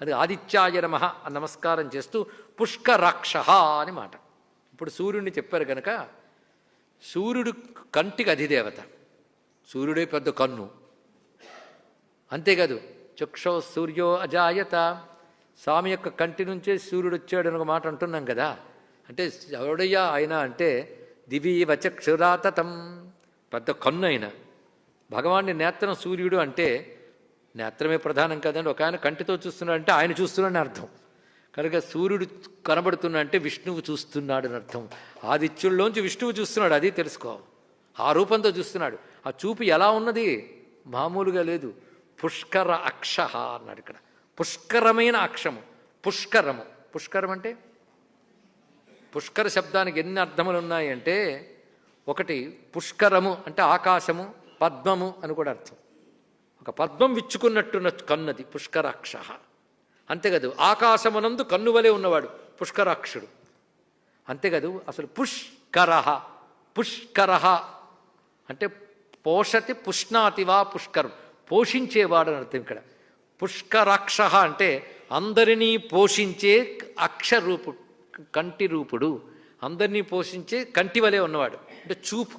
అది ఆదిత్యాయ నమ నమస్కారం చేస్తూ పుష్కరాక్ష అని మాట. ఇప్పుడు సూర్యుడిని చెప్పారు కనుక సూర్యుడు కంటికి అధిదేవత. సూర్యుడే పెద్ద కన్ను. అంతేకాదు చక్షో సూర్యో అజాయత. స్వామి యొక్క కంటి నుంచే సూర్యుడు వచ్చాడు అని ఒక మాట అంటున్నాం కదా. అంటే ఎవడయ్యా ఆయన అంటే దివీవచక్షురాతతం పెద్ద కన్ను ఆయన. భగవాన్ని నేత్రం సూర్యుడు అంటే నేత్రమే ప్రధానం కదండి. ఒక ఆయన కంటితో చూస్తున్నాడు అంటే ఆయన చూస్తున్నాడని అర్థం. కనుక సూర్యుడు కనబడుతున్నా అంటే విష్ణువు చూస్తున్నాడు అని అర్థం. ఆదిత్యుల్లోంచి విష్ణువు చూస్తున్నాడు అది తెలుసుకో. ఆ రూపంతో చూస్తున్నాడు. ఆ చూపు ఎలా ఉన్నది? మామూలుగా లేదు. పుష్కర అక్ష అన్నాడు ఇక్కడ. పుష్కరమైన అక్షము. పుష్కరము. పుష్కరం అంటే? పుష్కర శబ్దానికి ఎన్ని అర్థములు ఉన్నాయంటే ఒకటి పుష్కరము అంటే ఆకాశము పద్మము అని కూడా అర్థం. ఒక పద్మం విచ్చుకున్నట్టున్న కన్నది పుష్కరాక్ష. అంతేకాదు ఆకాశమనందు కన్నువలే ఉన్నవాడు పుష్కరాక్షుడు. అంతేకాదు అసలు పుష్కర పుష్కర. అంటే పోషతి పుష్ణాతివా పుష్కరం. పోషించేవాడు అని అర్థం ఇక్కడ. పుష్కరాక్ష అంటే అందరినీ పోషించే అక్షరూపు కంటి రూపుడు. అందరినీ పోషించే కంటి వలె ఉన్నవాడు. అంటే చూపు.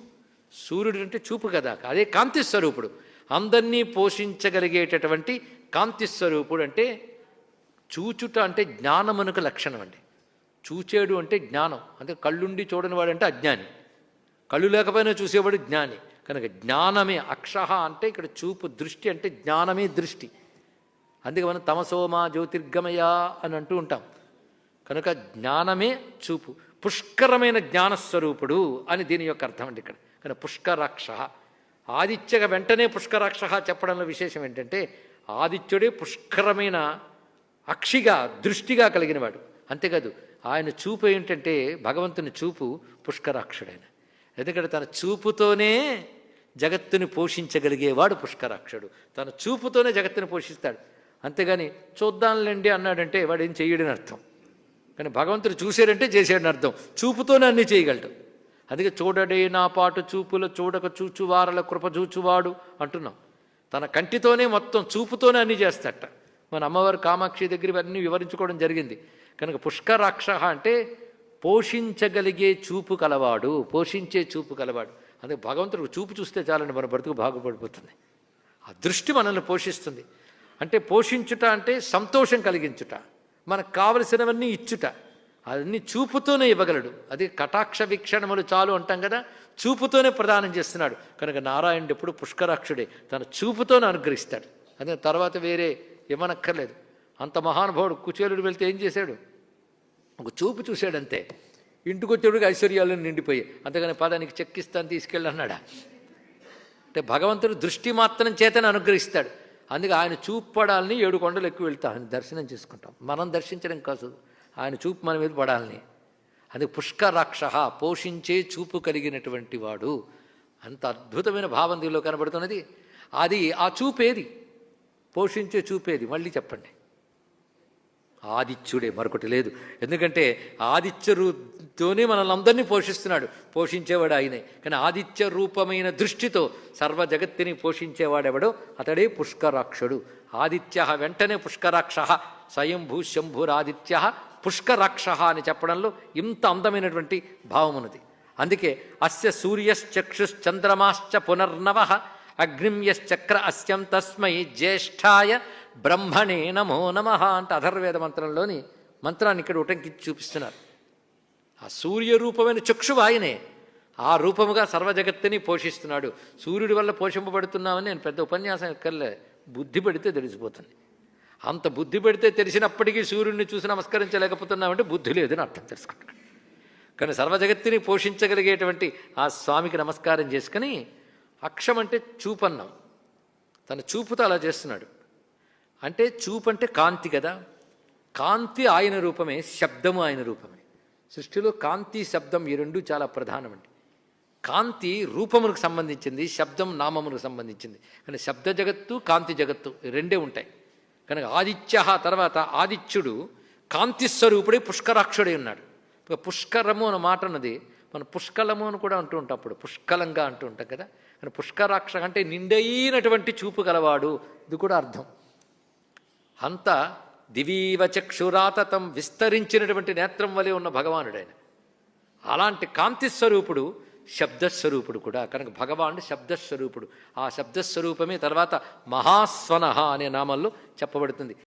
సూర్యుడు అంటే చూపు కదా. అదే కాంతి స్వరూపుడు. అందరినీ పోషించగలిగేటటువంటి కాంతి స్వరూపుడు అంటే చూచుట అంటే జ్ఞానమునకు లక్షణం అండి చూచేడు అంటే జ్ఞానం. అంటే కళ్ళుండి చూడని వాడంటే అజ్ఞాని. కళ్ళు లేకపోయినా చూసేవాడు జ్ఞాని. కనుక జ్ఞానమే అక్ష అంటే ఇక్కడ చూపు దృష్టి అంటే జ్ఞానమే దృష్టి. అందుకే మనం తమసోమా జ్యోతిర్గమయ అని అంటూ ఉంటాం. కనుక జ్ఞానమే చూపు. పుష్కరమైన జ్ఞానస్వరూపుడు అని దీని యొక్క అర్థం అండి ఇక్కడ. కనుక పుష్కరాక్ష ఆదిత్యగా వెంటనే పుష్కరాక్ష చెప్పడంలో విశేషం ఏంటంటే ఆదిత్యుడే పుష్కరమైన అక్షిగా దృష్టిగా కలిగినవాడు. అంతేకాదు ఆయన చూపు ఏంటంటే భగవంతుని చూపు పుష్కరాక్షుడైన. ఎందుకంటే తన చూపుతోనే జగత్తుని పోషించగలిగేవాడు పుష్కరాక్షుడు. తన చూపుతోనే జగత్తుని పోషిస్తాడు. అంతేగాని చూద్దాంలేండి అన్నాడంటే వాడు ఏం చేయడని అర్థం. కానీ భగవంతుడు చూశాడంటే చేసాడని అర్థం. చూపుతోనే అన్నీ చేయగలడు. అందుకే చూడడే నా పాటు చూపుల చూడక చూచువారల కృప చూచువాడు అంటున్నాం. తన కంటితోనే మొత్తం చూపుతోనే అన్నీ చేస్తాట మన అమ్మవారు కామాక్షి దగ్గర ఇవన్నీ వివరించుకోవడం జరిగింది. కనుక పుష్కరాక్ష అంటే పోషించగలిగే చూపు కలవాడు పోషించే చూపు కలవాడు. అందుకే భగవంతుడు చూపు చూస్తే చాలండి మన బ్రతుకు బాగుపడిపోతుంది. ఆ దృష్టి మనల్ని పోషిస్తుంది. అంటే పోషించుట అంటే సంతోషం కలిగించుట. మనకు కావలసినవన్నీ ఇచ్చుట. అన్ని చూపుతోనే ఇవ్వగలడు. అది కటాక్ష వీక్షణములు చాలు అంటాం కదా? చూపుతోనే ప్రదానం చేస్తున్నాడు. కనుక నారాయణుడు ఎప్పుడు పుష్కరాక్షుడే. తన చూపుతోనే అనుగ్రహిస్తాడు. అదే తర్వాత వేరే ఇవ్వనక్కర్లేదు. అంత మహానుభావుడు కుచేలుడు వెళ్తే ఏం చేశాడు? ఒక చూపు చూశాడంతే. ఇంటికి వచ్చేటికి ఐశ్వర్యాలు నిండిపోయాయి. అంతేగాని పదానికి చెక్కిస్తాను తీసుకెళ్ళన్నాడా అంటే భగవంతుడు దృష్టి మాత్రం చేతను అనుగ్రహిస్తాడు. అందుకే ఆయన చూపడాలని ఏడు కొండలు ఎక్కువ వెళ్తాం. దర్శనం చేసుకుంటాం. మనం దర్శించడం కాదు. ఆయన చూపు మన మీద పడాలని. అది పుష్కరాక్ష పోషించే చూపు కలిగినటువంటి వాడు. అంత అద్భుతమైన భావం దీనిలో కనబడుతున్నది. అది ఆ చూపేది. పోషించే చూపేది. మళ్ళీ చెప్పండి. ఆదిత్యుడే మరొకటి లేదు. ఎందుకంటే ఆదిత్యతోనే మనల్ని అందరినీ పోషిస్తున్నాడు. పోషించేవాడు ఆయనే. కానీ ఆదిత్య రూపమైన దృష్టితో సర్వ జగత్తుని పోషించేవాడెవడో అతడే పుష్కరాక్షుడు. ఆదిత్య వెంటనే పుష్కరాక్ష స్వయంభూ శంభురాదిత్య పుష్కరాక్ష అని చెప్పడంలో ఇంత అందమైనటువంటి భావం ఉన్నది అందుకే అస్య సూర్యశ్చక్షుశ్చంద్రమాశ్చ పునర్నవ అగ్నిమ్యశ్చక్ర అస్యం తస్మై జ్యేష్ఠాయ బ్రహ్మణే నమో నమ అంటే అధర్వేద మంత్రంలోని మంత్రాన్ని ఇక్కడ ఉటంకించి చూపిస్తున్నారు. ఆ సూర్యరూపమైన చక్షువు ఆయనే. ఆ రూపముగా సర్వజగత్తుని పోషిస్తున్నాడు. సూర్యుడి వల్ల పోషింపబడుతున్నామని నేను పెద్ద ఉపన్యాసం ఎక్కర్లే. బుద్ధి పెడితే తెలిసిపోతుంది. అంత బుద్ధి పెడితే తెలిసినప్పటికీ సూర్యుడిని చూసి నమస్కరించలేకపోతున్నామంటే బుద్ధి లేదని అర్థం తెలుసుకుంటాడు. కానీ సర్వజగత్తుని పోషించగలిగేటువంటి ఆ స్వామికి నమస్కారం చేసుకుని అక్షం అంటే చూపన్నాం. తన చూపుతో అలా చేస్తున్నాడు. అంటే చూపు అంటే కాంతి కదా. కాంతి ఆయన రూపమే శబ్దము ఆయన రూపమే. సృష్టిలో కాంతి శబ్దం ఈ రెండు చాలా ప్రధానమండి. కాంతి రూపములకు సంబంధించింది శబ్దం నామములకు సంబంధించింది. కానీ శబ్ద జగత్తు కాంతి జగత్తు రెండే ఉంటాయి. కనుక ఆదిత్య తర్వాత ఆదిత్యుడు కాంతిస్వరూపుడే పుష్కరాక్షుడే పుష్కరాక్షుడై ఉన్నాడు. ఇక పుష్కరము అన్న మాట అన్నది మనం పుష్కలము అని కూడా అంటూ ఉంటాం అప్పుడు. పుష్కలంగా అంటూ ఉంటాం కదా. కానీ పుష్కరాక్ష అంటే నిండైనటువంటి చూపు గలవాడు. ఇది కూడా అర్థం. అంత దివీవ చక్షురాతతం విస్తరించినటువంటి నేత్రం వలె ఉన్న భగవానుడైన. అలాంటి కాంతి స్వరూపుడు శబ్దస్వరూపుడు కూడా. కనుక భగవానుడు శబ్దస్వరూపుడు. ఆ శబ్దస్వరూపమే తర్వాత మహాస్వన అనే నామంలో చెప్పబడుతుంది.